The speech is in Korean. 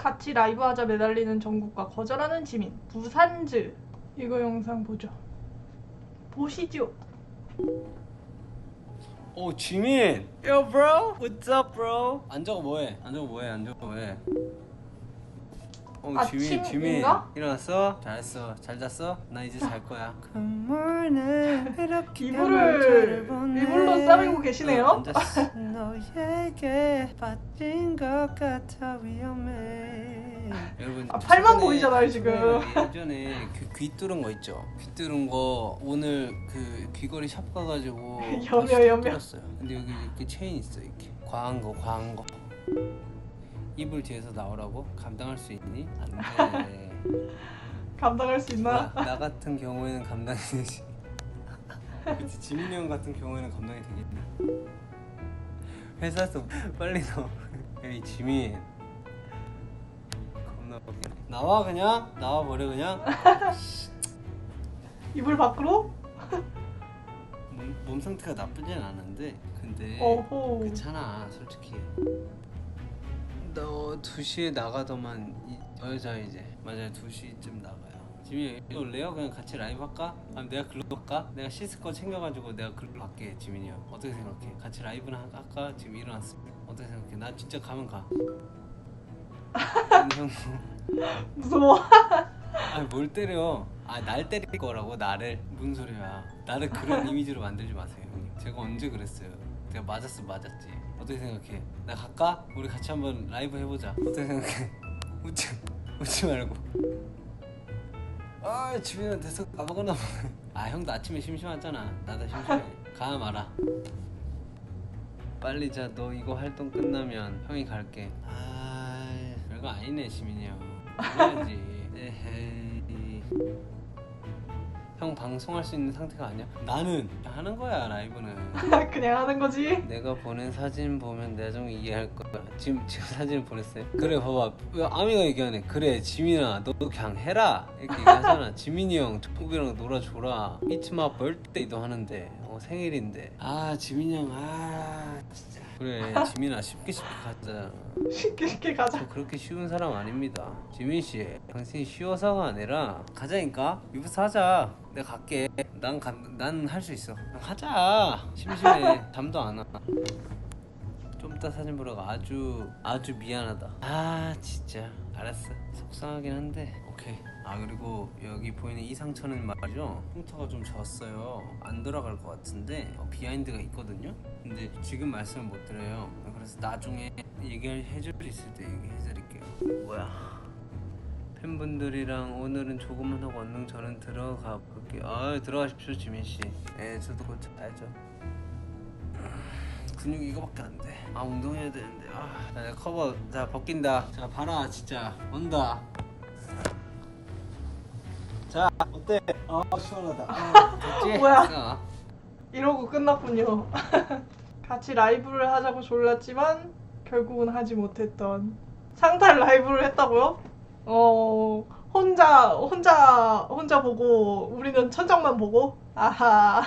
같이 라이브 하자 매달리는 정국과 거절하는 지민 부산즈. 이거 영상 보죠. 보시죠. 오 지민. Yo bro. What's up bro? 안 적어 뭐해? 안 적어 뭐해? 안 적어 뭐해 어 지민 지민 아침인가? 일어났어? 잘했어 잘 잤어? 나 이제 잘 거야 이불을 이불로 싸매고 계시네요 안 잤어 너에게 빠진 것 같아 위험해 여러분 아, 팔만 최근에- 보이잖아요, 지금. 예전에 그귀 뚫은 거 있죠 귀 뚫은 거 오늘 그 귀걸이 샵 가가지고 여며, 다시 여며. 뚫었어요 근데 여기 이렇게 체인 있어 이렇게 과한 거 과한 거 이불 뒤에서 나오라고 감당할 수 있니? 안 돼 감당할 수 있나? 나, 나 같은 경우에는 감당이 되지. 그치 지민이 형 같은 경우에는 감당이 되겠네. 회사에서 빨리 나와. 에이 지민. 겁나 웃기네 나와 그냥? 나와 버려 그냥? 이불 밖으로? 몸, 몸 상태가 나쁘진 않은데 근데 어호 괜찮아 솔직히 너 2시에 나가더만 이, 여자 이제 맞아요. 2시쯤 나가요. 지민이 여기 올래요? 그냥 같이 라이브 할까? 아니면 내가 글로 갈까? 내가 씻을 거 챙겨가지고 내가 글로 갈게 지민이 형. 어떻게 생각해? 같이 라이브나 하- 할까? 지금 일어났어. 어떻게 생각해? 나 진짜 가면 가. 아니, 형. 무서워. 아니 뭘 때려? 아 날 때릴 거라고 나를? 무슨 소리야? 나를 그런 이미지로 만들지 마세요 형님. 제가 언제 그랬어요? 내가 맞았어 맞았지 어떻게 생각해? 나 갈까? 우리 같이 한번 라이브 해보자. 어떻게 생각해? 웃지 웃지 말고. 아 집에 돼서 아무거나. 아 형도 아침에 심심하잖아. 나도 심심해. 가 마라 빨리 자 너 이거 활동 끝나면 형이 갈게. 아 별거 아니네 시민이 형. 그래야지. 에헤이 형 방송할 수 있는 상태가 아니야? 나는 하는 거야 라이브는. 그냥 하는 거지? 내가 보낸 사진 보면 내가 좀 이해할 거야. 지금 지금 사진 보냈어요? 그래 봐봐. 왜 아미가 얘기하네? 그래 지민아 너 그냥 해라. 이렇게 얘기하잖아. 지민이 형 조국이랑 놀아줘라. It's my birthday도 하는데. 어, 생일인데 아 지민이 형아 진짜 그래 지민아 쉽게 쉽게 가자 쉽게 쉽게 가자 저 그렇게 쉬운 사람 아닙니다. 지민 씨, 당신이 쉬워서가 아니라 가자니까. 이부터 하자. 내가 갈게. 난 난 할 수 있어. 하자. 심심해. 잠도 안 와. 좀 이따 사진 보러 가. 아주 아주 미안하다. 아 진짜. 알았어. 속상하긴 한데. 오케이. 아 그리고 여기 보이는 이 상처는 말이죠. 흉터가 좀 졌어요. 안 돌아갈 것 같은데 비하인드가 있거든요. 근데 지금 말씀을 못 드려요. 그래서 나중에 얘기해 줄 수 있을 때 얘기해 드릴게요. 뭐야? 팬분들이랑 오늘은 조금만 하고 얼른 저는 들어가 볼게요. 아 들어가십시오 지민 씨. 네 저도 곧 가야죠. 근육 이거밖에 안 돼. 아 운동해야 되는데. 아, 자, 내가 커버 자 벗긴다. 자 봐라 진짜 온다. 자 어때? 아 시원하다. 아, 됐지? 뭐야? 자, 이러고 끝났군요 같이 라이브를 하자고 졸랐지만 결국은 하지 못했던 상탈 라이브를 했다고요? 어 혼자 혼자 혼자 보고 우리는 천장만 보고 아하